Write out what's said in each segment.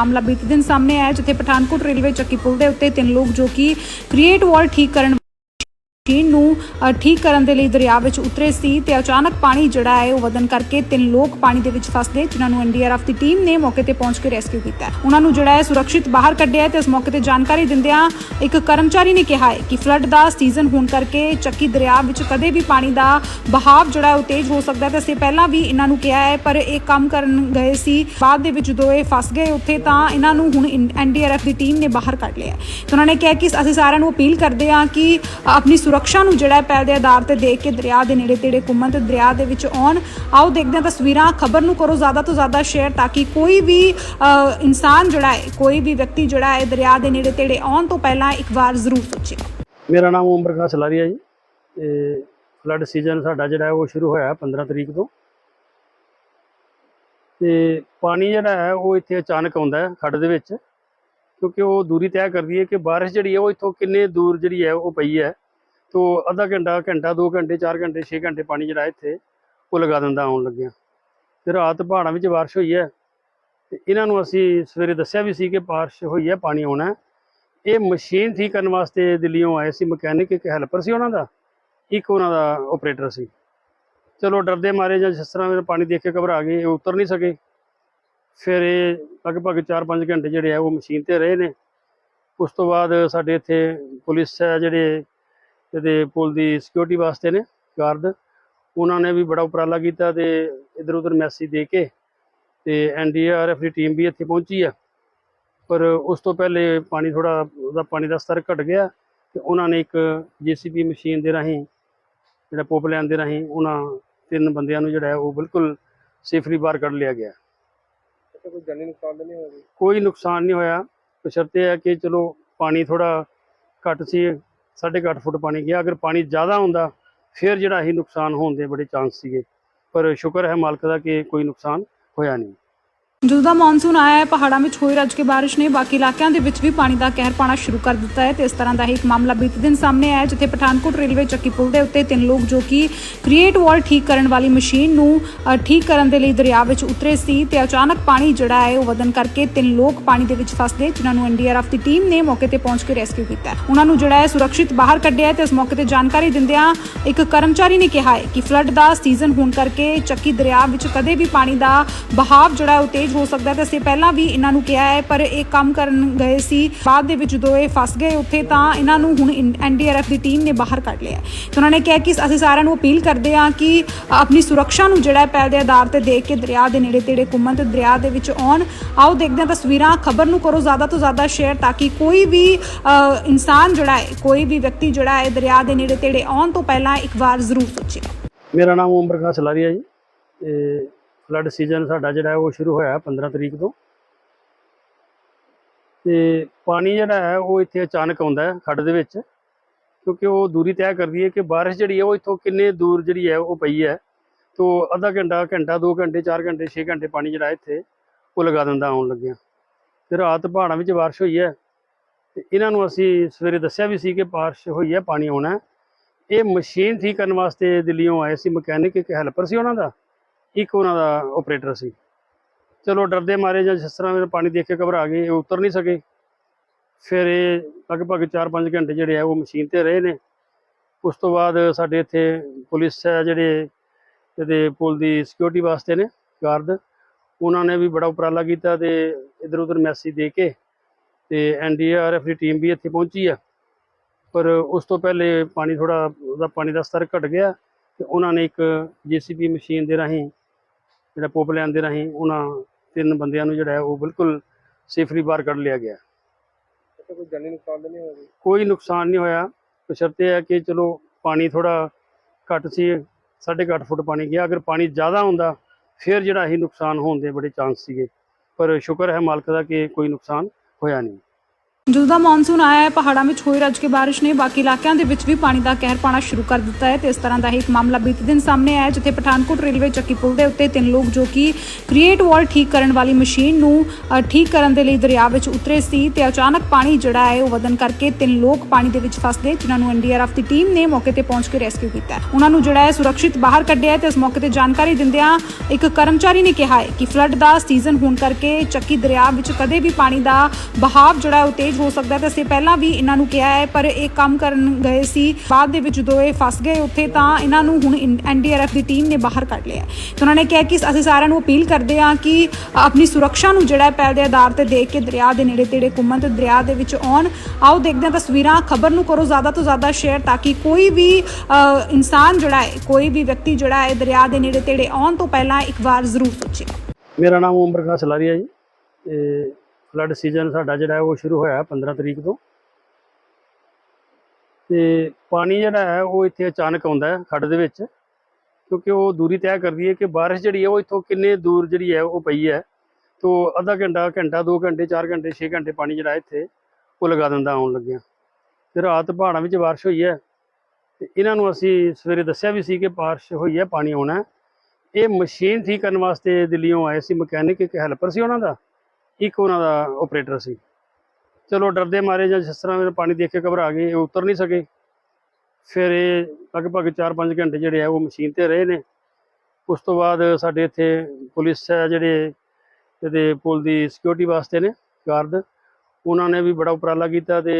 ਮਾਮਲਾ ਬੀਤੇ ਦਿਨ ਸਾਹਮਣੇ ਆਇਆ, ਜਿੱਥੇ ਪਠਾਨਕੋਟ ਰੇਲਵੇ ਚੱਕੀ ਪੁਲ ਦੇ ਉੱਤੇ ਤਿੰਨ ਲੋਕ ਜੋ ਕਿ ਕ੍ਰੀਏਟ ਵਾਲ ਠੀਕ ਕਰਨ ਮਸ਼ੀਨ ਨੂੰ ਠੀਕ ਕਰਨ ਦੇ ਲਈ ਦਰਿਆ ਵਿੱਚ ਉਤਰੇ ਸੀ ਤੇ ਅਚਾਨਕ ਪਾਣੀ ਜਿਹੜਾ ਹੈ, ਉਹ ਵਧਣ ਕਰਕੇ ਤਿੰਨ ਲੋਕ ਪਾਣੀ ਦੇ ਵਿੱਚ ਫਸਦੇ ਜਿਨ੍ਹਾਂ ਨੂੰ ਐਨਡੀਆਰਐਫ ਦੀ ਟੀਮ ਨੇ ਮੌਕੇ ਤੇ ਪਹੁੰਚ ਕੇ ਰੈਸਕਿਊ ਕੀਤਾ ਉਹਨਾਂ ਨੂੰ ਜਿਹੜਾ ਹੈ, ਸੁਰੱਖਿਅਤ ਬਾਹਰ ਕੱਢਿਆ ਤੇ ਇਸ ਮੌਕੇ ਤੇ ਜਾਣਕਾਰੀ ਦਿੰਦਿਆਂ ਇੱਕ ਕਰਮਚਾਰੀ ਨੇ ਕਿਹਾ ਹੈ ਕਿ ਫਲੱਡ ਦਾ ਸੀਜ਼ਨ ਹੋਣ ਕਰਕੇ ਚੱਕੀ ਦਰਿਆ ਵਿੱਚ ਕਦੇ ਵੀ ਪਾਣੀ ਦਾ ਬਹਾਵ ਜਿਹੜਾ ਉਹ ਤੇਜ਼ ਹੋ ਸਕਦਾ ਤੇ ਅਸੀਂ ਪਹਿਲਾਂ ਵੀ ਇਹਨਾਂ ਨੂੰ ਕਿਹਾ ਹੈ, ਪਰ ਇਹ ਕੰਮ ਕਰਨ ਗਏ ਸੀ। ਬਾਅਦ ਦੇ ਵਿੱਚ ਜਦੋਂ ਇਹ ਫਸ ਗਏ ਉੱਥੇ ਤਾਂ ਇਹਨਾਂ ਨੂੰ ਹੁਣ ਐਨਡੀਆਰਐਫ ਦੀ ਟੀਮ ਨੇ ਬਾਹਰ ਕੱਢ ਲਿਆ ਤੇ ਉਹਨਾਂ ਨੇ ਕਿਹਾ ਕਿ ਅਸੀਂ ਸਾਰਿਆਂ ਨੂੰ ਅਪੀਲ ਕਰਦੇ ਹਾਂ ਕਿ ਆਪਣੀ ਸੁਰੱਖਿਆ ਨੂੰ ਜਿਹੜਾ ਪਹਿਲ ਦੇ ਆਧਾਰ ਤੇ ਦੇਖ ਕੇ ਦਰਿਆ ਦੇ ਨੇੜੇ ਤੇੜੇ ਘੁੰਮਣ ਤੇ ਦਰਿਆ ਦੇ ਵਿੱਚ ਆਉਣ। ਆਓ ਦੇਖਦੇ ਹਾਂ ਤਸਵੀਰਾਂ। ਖਬਰ ਨੂੰ ਕਰੋ ਜ਼ਿਆਦਾ ਤੋਂ ਜ਼ਿਆਦਾ ਸ਼ੇਅਰ ਤਾਂ ਕਿ ਕੋਈ ਵੀ ਇਨਸਾਨ ਜਿਹੜਾ ਹੈ, ਕੋਈ ਵੀ ਵਿਅਕਤੀ ਜਿਹੜਾ ਹੈ ਦਰਿਆ ਦੇ ਨੇੜੇ ਤੇੜੇ ਆਉਣ ਤੋਂ ਪਹਿਲਾਂ ਇੱਕ ਵਾਰ ਜ਼ਰੂਰ ਸੋਚੇ ਮੇਰਾ ਨਾਮ ਓਮ ਪ੍ਰਕਾਸ਼ ਲਾਰੀਆ ਜੀ। ਤੇ ਫਲੱਡ ਸੀਜ਼ਨ ਸਾਡਾ ਜਿਹੜਾ ਉਹ ਸ਼ੁਰੂ ਹੋਇਆ 15 ਤਰੀਕ ਤੋਂ। ਤੇ ਪਾਣੀ ਜਿਹੜਾ ਹੈ ਉਹ ਇੱਥੇ ਅਚਾਨਕ ਆਉਂਦਾ ਹੈ ਖੱਡ ਦੇ ਵਿੱਚ। ਕਿਉਂਕਿ ਉਹ ਦੂਰੀ ਤੈਅ ਕਰਦੀ ਹੈ ਕਿ ਬਾਰਿਸ਼ ਜਿਹੜੀ ਹੈ ਉਹ ਇੱਥੋਂ ਕਿੰਨੇ ਦੂਰ ਜਿਹੜੀ ਹੈ ਉਹ ਪਈ ਹੈ। ਤੋਂ ਅੱਧਾ ਘੰਟਾ ਘੰਟਾ 2 ਘੰਟੇ 4 ਘੰਟੇ 6 ਘੰਟੇ ਪਾਣੀ ਜਿਹੜਾ ਇੱਥੇ ਉਹ ਲਗਾ ਦਿੰਦਾ ਆਉਣ ਲੱਗਿਆ। ਤੇ ਰਾਤ ਪਹਾੜਾਂ ਵਿੱਚ ਬਾਰਿਸ਼ ਹੋਈ ਹੈ। ਤੇ ਇਹਨਾਂ ਨੂੰ ਅਸੀਂ ਸਵੇਰੇ ਦੱਸਿਆ ਵੀ ਸੀ ਕਿ ਬਾਰਿਸ਼ ਹੋਈ ਹੈ, ਪਾਣੀ ਆਉਣਾ ਇਹ ਮਸ਼ੀਨ ਠੀਕ ਕਰਨ ਵਾਸਤੇ ਦਿੱਲੀੋਂ ਆਏ ਸੀ ਮਕੈਨਿਕ, ਇੱਕ ਹੈਲਪਰ ਸੀ ਉਹਨਾਂ ਦਾ, ਇੱਕ ਉਹਨਾਂ ਦਾ ਆਪਰੇਟਰ ਸੀ। ਚਲੋ ਡਰਦੇ ਮਾਰੇ ਜਾਂ ਜਿਸ ਤਰ੍ਹਾਂ ਮੇਰੇ ਪਾਣੀ ਦੇਖ ਕੇ ਘਬਰਾ ਗਏ, ਇਹ ਉਤਰ ਨਹੀਂ ਸਕੇ। ਫਿਰ ਇਹ ਲਗਭਗ 4-5 ਘੰਟੇ ਜਿਹੜੇ ਆ ਉਹ ਮਸ਼ੀਨ ਤੇ ਰਹੇ ਨੇ। ਉਸ ਤੋਂ ਬਾਅਦ ਸਾਡੇ ਇੱਥੇ ਪੁਲਿਸ ਹੈ, ਜਿਹੜੇ ਇਹਦੇ ਪੁਲ ਦੀ ਸਿਕਿਉਰਿਟੀ ਵਾਸਤੇ ਨੇ ਗਾਰਡ ਉਹਨਾਂ ਨੇ ਵੀ ਬੜਾ ਉਪਰਾਲਾ ਕੀਤਾ ਤੇ ਇਧਰ ਉਧਰ ਮੈਸੇਜ ਦੇ ਕੇ ਤੇ ਐਨਡੀਆਰਐਫ ਦੀ ਟੀਮ ਵੀ ਇੱਥੇ ਪਹੁੰਚੀ ਆ। ਪਰ ਉਸ ਤੋਂ ਪਹਿਲੇ ਪਾਣੀ ਥੋੜਾ ਉਹਦਾ ਪਾਣੀ ਦਾ ਸਤਰ ਘਟ ਗਿਆ ਤੇ ਉਹਨਾਂ ਨੇ ਇੱਕ ਜੀਸੀਬੀ ਮਸ਼ੀਨ ਦੇ ਰਾਹੀਂ ਜਿਹੜਾ ਪੋਪ ਲੈਣ ਦੇ ਰਾਹੀਂ ਉਹਨਾਂ ਤਿੰਨ ਬੰਦਿਆਂ ਨੂੰ ਜਿਹੜਾ ਹੈ ਉਹ ਬਿਲਕੁਲ ਸੇਫਲੀ ਬਾਹਰ ਕੱਢ ਲਿਆ ਗਿਆ। ਕੋਈ ਜਾਨੀ ਨੁਕਸਾਨ ਤਾਂ ਨਹੀਂ ਹੋਇਆ ਕੋਈ ਨੁਕਸਾਨ ਨਹੀਂ ਹੋਇਆ। ਬਸ਼ਰਤੇ ਹੈ ਕਿ ਚਲੋ ਪਾਣੀ ਥੋੜਾ ਘੱਟ ਸੀ ਸਾਢੇ ਕੁ ਅੱਠ ਫੁੱਟ ਪਾਣੀ ਗਿਆ। ਅਗਰ ਪਾਣੀ ਜ਼ਿਆਦਾ ਹੁੰਦਾ, ਫਿਰ ਜਿਹੜਾ ਇਹ ਨੁਕਸਾਨ ਹੋਣ ਦੇ ਬੜੇ ਚਾਂਸ ਸੀਗੇ। ਪਰ ਸ਼ੁਕਰ ਹੈ ਮਾਲਕ ਦਾ ਕਿ ਕੋਈ ਨੁਕਸਾਨ ਹੋਇਆ ਨਹੀਂ। ਜਦੋਂ ਦਾ ਮੌਨਸੂਨ ਆਇਆ ਹੈ, ਪਹਾੜਾਂ ਵਿੱਚ ਹੋਈ ਰੱਜ ਕੇ ਬਾਰਿਸ਼ ਨੇ, ਬਾਕੀ ਇਲਾਕਿਆਂ ਦੇ ਵਿੱਚ ਵੀ ਪਾਣੀ ਦਾ ਕਹਿਰ ਪਾਣਾ ਸ਼ੁਰੂ ਕਰ ਦਿੱਤਾ ਹੈ ਤੇ ਇਸ ਤਰ੍ਹਾਂ ਦਾ ਹੀ ਇੱਕ ਮਾਮਲਾ ਬੀਤੇ ਦਿਨ ਸਾਹਮਣੇ ਆਇਆ ਜਿੱਥੇ ਪਠਾਨਕੋਟ ਰੇਲਵੇ ਚੱਕੀ ਪੁਲ ਦੇ ਉੱਤੇ ਤਿੰਨ ਲੋਕ ਜੋ ਕਿ ਕ੍ਰੀਏਟ ਵਾਲ ਠੀਕ ਕਰਨ ਵਾਲੀ ਮਸ਼ੀਨ ਨੂੰ ਠੀਕ ਕਰਨ ਦੇ ਲਈ ਦਰਿਆ ਵਿੱਚ ਉਤਰੇ ਸੀ ਤੇ ਅਚਾਨਕ ਪਾਣੀ ਜਿਹੜਾ ਹੈ ਉਹ ਵਧਣ ਕਰਕੇ ਤਿੰਨ ਲੋਕ ਪਾਣੀ ਦੇ ਵਿੱਚ ਫਸਦੇ ਜਿਨ੍ਹਾਂ ਨੂੰ ਐਨਡੀਆਰਐਫ ਦੀ ਟੀਮ ਨੇ ਮੌਕੇ ਤੇ ਪਹੁੰਚ ਕੇ ਰੈਸਕਿਊ ਕੀਤਾ ਹੈ। ਉਹਨਾਂ ਨੂੰ ਜਿਹੜਾ ਹੈ ਸੁਰੱਖਿਅਤ ਬਾਹਰ ਕੱਢਿਆ ਤੇ ਇਸ ਮੌਕੇ ਤੇ ਜਾਣਕਾਰੀ ਦਿੰਦਿਆਂ ਇੱਕ ਕਰਮਚਾਰੀ ਨੇ ਕਿਹਾ ਹੈ ਕਿ ਫਲੱਡ ਦਾ ਸੀਜ਼ਨ ਹੋਣ ਕਰਕੇ ਚੱਕੀ ਦਰਿਆ ਵਿੱਚ ਕਦੇ ਵੀ ਪਾਣੀ ਦਾ ਬਹਾਵ ਜਿਹੜਾ ਹੈ ਉਹ ਤੇਜ਼ ਹੋ ਸਕਦਾ ਹੈ। ਅਸੀਂ ਪਹਿਲਾਂ ਵੀ ਇਹਨਾਂ ਨੂੰ ਕਿਹਾ ਹੈ, ਪਰ ਇਹ ਕੰਮ ਕਰਨ ਗਏ ਸੀ। ਬਾਅਦ ਦੇ ਵਿੱਚ ਜਦੋਂ ਇਹ ਫਸ ਗਏ ਉੱਥੇ ਤਾਂ ਇਹਨਾਂ ਨੂੰ ਹੁਣ ਐਨਡੀਆਰਐਫ ਦੀ ਟੀਮ ਨੇ ਬਾਹਰ ਕੱਢ ਲਿਆ ਤੇ ਉਹਨਾਂ ਨੇ ਕਿਹਾ ਕਿ ਅਸੀਂ ਸਾਰਿਆਂ ਨੂੰ ਅਪੀਲ ਕਰਦੇ ਹਾਂ ਕਿ ਆਪਣੀ ਸੁਰੱਖਿਆ ਨੂੰ ਜਿਹੜਾ ਪਹਿਲ ਦੇ ਆਧਾਰ ਤੇ ਦੇਖ ਕੇ ਦਰਿਆ ਦੇ ਨੇੜੇ ਤੇੜੇ ਘੁੰਮਣ ਤੇ ਦਰਿਆ ਦੇ ਵਿੱਚ ਆਉਣ। ਆਓ ਦੇਖਦੇ ਹਾਂ ਤਸਵੀਰਾਂ, ਖਬਰ ਨੂੰ ਕਰੋ ਜ਼ਿਆਦਾ ਤੋਂ ਜ਼ਿਆਦਾ ਸ਼ੇਅਰ ਤਾਂ ਕਿ ਕੋਈ ਵੀ ਇਨਸਾਨ ਜਿਹੜਾ ਹੈ, ਕੋਈ ਵੀ ਵਿਅਕਤੀ ਜਿਹੜਾ ਹੈ ਦਰਿਆ ਦੇ ਨੇੜੇ ਤੇੜੇ ਆਉਣ ਤੋਂ ਪਹਿਲਾਂ ਇੱਕ ਵਾਰ ਜ਼ਰੂਰ ਸੋਚੇ। ਮੇਰਾ ਨਾਮ ਓਮ ਪ੍ਰਕਾਸ਼ ਲਾਰੀਆ ਜੀ, ਤੇ ਫਲੱਡ ਸੀਜ਼ਨ ਸਾਡਾ ਜਿਹੜਾ ਉਹ ਸ਼ੁਰੂ ਹੋਇਆ 15 ਤਰੀਕ ਤੋਂ। ਤੇ ਪਾਣੀ ਜਿਹੜਾ ਹੈ ਉਹ ਇੱਥੇ ਅਚਾਨਕ ਆਉਂਦਾ ਹੈ ਖੱਡ ਦੇ ਵਿੱਚ, ਕਿਉਂਕਿ ਉਹ ਦੂਰੀ ਤੈਅ ਕਰਦੀ ਹੈ ਕਿ ਬਾਰਿਸ਼ ਜਿਹੜੀ ਹੈ ਉਹ ਇੱਥੋਂ ਕਿੰਨੇ ਦੂਰ ਜਿਹੜੀ ਹੈ ਉਹ ਪਈ ਹੈ। ਤੋਂ ਅੱਧਾ ਘੰਟਾ ਘੰਟਾ 2 ਘੰਟੇ 4 ਘੰਟੇ 6 ਘੰਟੇ ਪਾਣੀ ਜਿਹੜਾ ਇੱਥੇ ਉਹ ਲਗਾ ਦਿੰਦਾ ਆਉਣ ਲੱਗਿਆ। ਤੇ ਰਾਤ ਪਹਾੜਾਂ ਵਿੱਚ ਬਾਰਿਸ਼ ਹੋਈ ਹੈ। ਤੇ ਇਹਨਾਂ ਨੂੰ ਅਸੀਂ ਸਵੇਰੇ ਦੱਸਿਆ ਵੀ ਸੀ ਕਿ ਬਾਰਿਸ਼ ਹੋਈ ਹੈ, ਪਾਣੀ ਆਉਣਾ ਇਹ ਮਸ਼ੀਨ ਠੀਕ ਕਰਨ ਵਾਸਤੇ ਦਿੱਲੀੋਂ ਆਏ ਸੀ ਮਕੈਨਿਕ, ਇੱਕ ਹੈਲਪਰ ਸੀ ਉਹਨਾਂ ਦਾ। ਇੱਕ ਉਹਨਾਂ ਦਾ ਆਪਰੇਟਰ ਸੀ। ਚਲੋ ਡਰਦੇ ਮਾਰੇ ਜਾਂ ਜਿਸ ਤਰ੍ਹਾਂ ਮੇਰੇ ਪਾਣੀ ਦੇਖ ਕੇ ਘਬਰਾ ਗਏ, ਇਹ ਉਤਰ ਨਹੀਂ ਸਕੇ। ਫਿਰ ਇਹ ਲਗਭਗ 4-5 ਘੰਟੇ ਜਿਹੜੇ ਆ ਉਹ ਮਸ਼ੀਨ ਤੇ ਰਹੇ ਨੇ। ਉਸ ਤੋਂ ਬਾਅਦ ਸਾਡੇ ਇੱਥੇ ਪੁਲਿਸ ਹੈ ਜਿਹੜੇ ਇਹਦੇ ਪੁਲ ਦੀ ਸਿਕਿਉਰਿਟੀ ਵਾਸਤੇ ਨੇ ਗਾਰਡ ਉਹਨਾਂ ਨੇ ਵੀ ਬੜਾ ਉਪਰਾਲਾ ਕੀਤਾ ਤੇ ਇਧਰ ਉਧਰ ਮੈਸੇਜ ਦੇ ਕੇ ਤੇ ਐਨਡੀਆਰਐਫ ਦੀ ਟੀਮ ਵੀ ਇੱਥੇ ਪਹੁੰਚੀ ਆ। ਪਰ ਉਸ ਤੋਂ ਪਹਿਲੇ ਪਾਣੀ ਥੋੜਾ ਉਹਦਾ ਪਾਣੀ ਦਾ ਸਤਰ ਘਟ ਗਿਆ ਤੇ ਉਹਨਾਂ ਨੇ ਇੱਕ ਜੀਸੀਬੀ ਮਸ਼ੀਨ ਦੇ ਰਾਹੀਂ ਜਿਹੜਾ ਪੋਪ ਲੈਣ ਦੇ ਰਾਹੀਂ ਉਹਨਾਂ ਤਿੰਨ ਬੰਦਿਆਂ ਨੂੰ ਜਿਹੜਾ ਹੈ ਉਹ ਬਿਲਕੁਲ ਸੇਫਲੀ ਬਾਹਰ ਕੱਢ ਲਿਆ ਗਿਆ। ਕੋਈ ਜਾਨੀ ਨੁਕਸਾਨ ਨਹੀਂ ਹੋਇਆ ਜੀ? ਕੋਈ ਨੁਕਸਾਨ ਨਹੀਂ ਹੋਇਆ। ਬਸ਼ਰਤੇ ਹੈ ਕਿ ਚਲੋ ਪਾਣੀ ਥੋੜਾ ਘੱਟ ਸੀ ਸਾਢੇ ਕੁ ਅੱਠ ਫੁੱਟ ਪਾਣੀ ਗਿਆ। ਅਗਰ ਪਾਣੀ ਜ਼ਿਆਦਾ ਹੁੰਦਾ ਫਿਰ ਜਿਹੜਾ ਇਹ ਨੁਕਸਾਨ ਹੋਣ ਦੇ ਬੜੇ ਚਾਂਸ ਸੀਗੇ। ਪਰ ਸ਼ੁਕਰ ਹੈ ਮਾਲਕ ਦਾ ਕਿ ਕੋਈ ਨੁਕਸਾਨ ਹੋਇਆ ਨਹੀਂ। ਜਦੋਂ ਦਾ ਮੌਨਸੂਨ ਆਇਆ ਹੈ ਪਹਾੜਾਂ ਵਿੱਚ ਹੋਈ ਰੱਜ ਕੇ ਬਾਰਿਸ਼ ਨੇ ਬਾਕੀ ਇਲਾਕਿਆਂ ਦੇ ਵਿੱਚ ਵੀ ਪਾਣੀ ਦਾ ਕਹਿਰ ਪਾਣਾ ਸ਼ੁਰੂ ਕਰ ਦਿੱਤਾ ਹੈ ਤੇ ਇਸ ਤਰ੍ਹਾਂ ਦਾ ਹੀ ਇੱਕ ਮਾਮਲਾ ਬੀਤੇ ਦਿਨ ਸਾਹਮਣੇ ਆਇਆ ਜਿੱਥੇ ਪਠਾਨਕੋਟ ਰੇਲਵੇ ਚੱਕੀ ਪੁਲ ਦੇ ਉੱਤੇ ਤਿੰਨ ਲੋਕ ਜੋ ਕਿ ਕ੍ਰੀਏਟ ਵਾਲ ਠੀਕ ਕਰਨ ਵਾਲੀ ਮਸ਼ੀਨ ਨੂੰ ਅ, ਠੀਕ ਕਰਨ ਦੇ ਲਈ ਦਰਿਆ ਵਿੱਚ ਉਤਰੇ ਸੀ ਤੇ ਅਚਾਨਕ ਪਾਣੀ ਜਿਹੜਾ ਹੈ ਉਹ ਵਧਣ ਕਰਕੇ ਤਿੰਨ ਲੋਕ ਪਾਣੀ ਦੇ ਵਿੱਚ ਫਸ ਗਏ ਜਿਨ੍ਹਾਂ ਨੂੰ ਐਨਡੀਆਰਐਫ ਦੀ ਟੀਮ ਨੇ ਮੌਕੇ ਤੇ ਪਹੁੰਚ ਕੇ ਰੈਸਕਿਊ ਕੀਤਾ ਹੈ। ਉਹਨਾਂ ਨੂੰ ਜਿਹੜਾ ਹੈ ਸੁਰੱਖਿਅਤ ਬਾਹਰ ਕੱਢਿਆ ਹੈ ਤੇ ਇਸ ਮੌਕੇ ਤੇ ਜਾਣਕਾਰੀ ਦਿੰਦਿਆਂ ਇੱਕ ਕਰਮਚਾਰੀ ਨੇ ਕਿਹਾ ਹੈ ਕਿ ਫਲੱਡ ਦਾ ਸੀਜ਼ਨ ਹੋਣ ਕਰਕੇ ਚੱਕੀ ਦਰਿਆ ਵਿੱਚ ਕਦੇ ਵੀ ਪਾਣੀ ਦਾ ਬਹਾਵ ਜਿਹੜਾ ਹੈ ਉਹ ਤੇਜ਼ ਹੋ ਸਕਦਾ ਤੇ ਅਸੀਂ ਪਹਿਲਾਂ ਵੀ ਇਹਨਾਂ ਨੂੰ ਕਿਹਾ ਹੈ, ਪਰ ਇਹ ਕੰਮ ਕਰਨ ਗਏ ਸੀ। ਬਾਅਦ ਦੇ ਵਿੱਚ ਜਦੋਂ ਇਹ ਫਸ ਗਏ ਉੱਥੇ ਤਾਂ ਇਹਨਾਂ ਨੂੰ ਹੁਣ ਐਨਡੀਆਰਐਫ ਦੀ ਟੀਮ ਨੇ ਬਾਹਰ ਕੱਢ ਲਿਆ ਤੇ ਉਹਨਾਂ ਨੇ ਕਿਹਾ ਕਿ ਅਸੀਂ ਸਾਰਿਆਂ ਨੂੰ ਅਪੀਲ ਕਰਦੇ ਹਾਂ ਕਿ ਆਪਣੀ ਸੁਰੱਖਿਆ ਨੂੰ ਜਿਹੜਾ ਪਹਿਲ ਦੇ ਆਧਾਰ ਤੇ ਦੇਖ ਕੇ ਦਰਿਆ ਦੇ ਨੇੜੇ ਤੇੜੇ ਘੁੰਮਣ ਤੇ ਦਰਿਆ ਦੇ ਵਿੱਚ ਆਉਣ। ਆਓ ਦੇਖਦੇ ਹਾਂ ਤਸਵੀਰਾਂ, ਖਬਰ ਨੂੰ ਕਰੋ ਜ਼ਿਆਦਾ ਤੋਂ ਜ਼ਿਆਦਾ ਸ਼ੇਅਰ ਤਾਂ ਕਿ ਕੋਈ ਵੀ ਇਨਸਾਨ ਜਿਹੜਾ ਹੈ, ਕੋਈ ਵੀ ਵਿਅਕਤੀ ਜਿਹੜਾ ਹੈ ਦਰਿਆ ਦੇ ਨੇੜੇ ਤੇੜੇ ਆਉਣ ਤੋਂ ਪਹਿਲਾਂ ਇੱਕ ਵਾਰ ਜ਼ਰੂਰ ਸੋਚੇ। ਮੇਰਾ ਨਾਮ ਓਮ ਪ੍ਰਕਾਸ਼ ਲਾਰੀਆ ਜੀ, ਤੇ ਫਲੱਡ ਸੀਜ਼ਨ ਸਾਡਾ ਜਿਹੜਾ ਹੈ ਉਹ ਸ਼ੁਰੂ ਹੋਇਆ 15 ਤਰੀਕ ਤੋਂ। ਤੇ ਪਾਣੀ ਜਿਹੜਾ ਹੈ ਉਹ ਇੱਥੇ ਅਚਾਨਕ ਆਉਂਦਾ ਹੈ ਖੱਡ ਦੇ ਵਿੱਚ, ਕਿਉਂਕਿ ਉਹ ਦੂਰੀ ਤੈਅ ਕਰਦੀ ਹੈ ਕਿ ਬਾਰਿਸ਼ ਜਿਹੜੀ ਹੈ ਉਹ ਇੱਥੋਂ ਕਿੰਨੇ ਦੂਰ ਜਿਹੜੀ ਹੈ ਉਹ ਪਈ ਹੈ। ਤੋਂ ਅੱਧਾ ਘੰਟਾ ਘੰਟਾ 2 ਘੰਟੇ 4 ਘੰਟੇ 6 ਘੰਟੇ ਪਾਣੀ ਜਿਹੜਾ ਇੱਥੇ ਉਹ ਲਗਾ ਦਿੰਦਾ ਆਉਣ ਲੱਗਿਆ। ਤੇ ਰਾਤ ਪਹਾੜਾਂ ਵਿੱਚ ਬਾਰਿਸ਼ ਹੋਈ ਹੈ। ਤੇ ਇਹਨਾਂ ਨੂੰ ਅਸੀਂ ਸਵੇਰੇ ਦੱਸਿਆ ਵੀ ਸੀ ਕਿ ਬਾਰਿਸ਼ ਹੋਈ ਹੈ, ਪਾਣੀ ਆਉਣਾ ਇਹ ਮਸ਼ੀਨ ਠੀਕ ਕਰਨ ਵਾਸਤੇ ਦਿੱਲੀੋਂ ਆਏ ਸੀ, ਮਕੈਨਿਕ, ਇੱਕ ਹੈਲਪਰ ਸੀ ਉਹਨਾਂ ਦਾ। ਇੱਕ ਉਹਨਾਂ ਦਾ ਆਪਰੇਟਰ ਸੀ। ਚਲੋ ਡਰਦੇ ਮਾਰੇ ਜਾਂ ਜਿਸ ਤਰ੍ਹਾਂ ਮੇਰੇ ਪਾਣੀ ਦੇਖ ਕੇ ਘਬਰਾ ਗਏ, ਇਹ ਉਤਰ ਨਹੀਂ ਸਕੇ। ਫਿਰ ਇਹ ਲਗਭਗ 4-5 ਘੰਟੇ ਜਿਹੜੇ ਆ, ਉਹ ਮਸ਼ੀਨ ਤੇ ਰਹੇ ਨੇ। ਉਸ ਤੋਂ ਬਾਅਦ ਸਾਡੇ ਇੱਥੇ ਪੁਲਿਸ ਹੈ ਜਿਹੜੇ ਇਹਦੇ ਪੁਲ ਦੀ ਸਿਕਿਉਰਿਟੀ ਵਾਸਤੇ ਨੇ ਗਾਰਡ ਉਹਨਾਂ ਨੇ ਵੀ ਬੜਾ ਉਪਰਾਲਾ ਕੀਤਾ ਤੇ